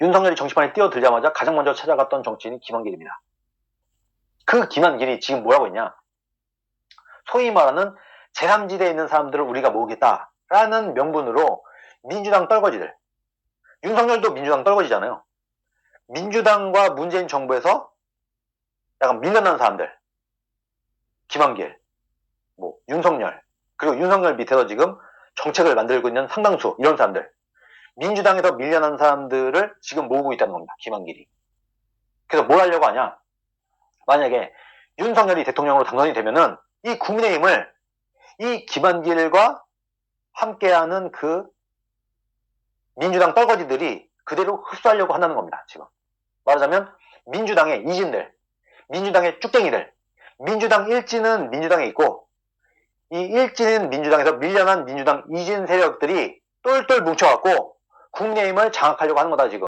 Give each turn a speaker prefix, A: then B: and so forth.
A: 윤석열이 정치판에 뛰어들자마자 가장 먼저 찾아갔던 정치인이 김한길입니다. 그 김한길이 지금 뭐라고 했냐? 소위 말하는 제3지대에 있는 사람들을 우리가 모으겠다라는 명분으로 민주당 떨거지들, 윤석열도 민주당 떨거지잖아요. 민주당과 문재인 정부에서 약간 밀려난 사람들, 김한길, 뭐 윤석열, 그리고 윤석열 밑에서 지금 정책을 만들고 있는 상당수 이런 사람들, 민주당에서 밀려난 사람들을 지금 모으고 있다는 겁니다. 김한길이. 그래서 뭘 하려고 하냐? 만약에 윤석열이 대통령으로 당선이 되면은 이 국민의힘을 이 김한길과 함께하는 그 민주당 떨거지들이 그대로 흡수하려고 한다는 겁니다. 지금 말하자면 민주당의 이진들, 민주당의 쭉쟁이들, 민주당 일진은 민주당에 있고 이 일진은 민주당에서 밀려난 민주당 이진 세력들이 똘똘 뭉쳐갖고 국민의힘을 장악하려고 하는 거다 지금.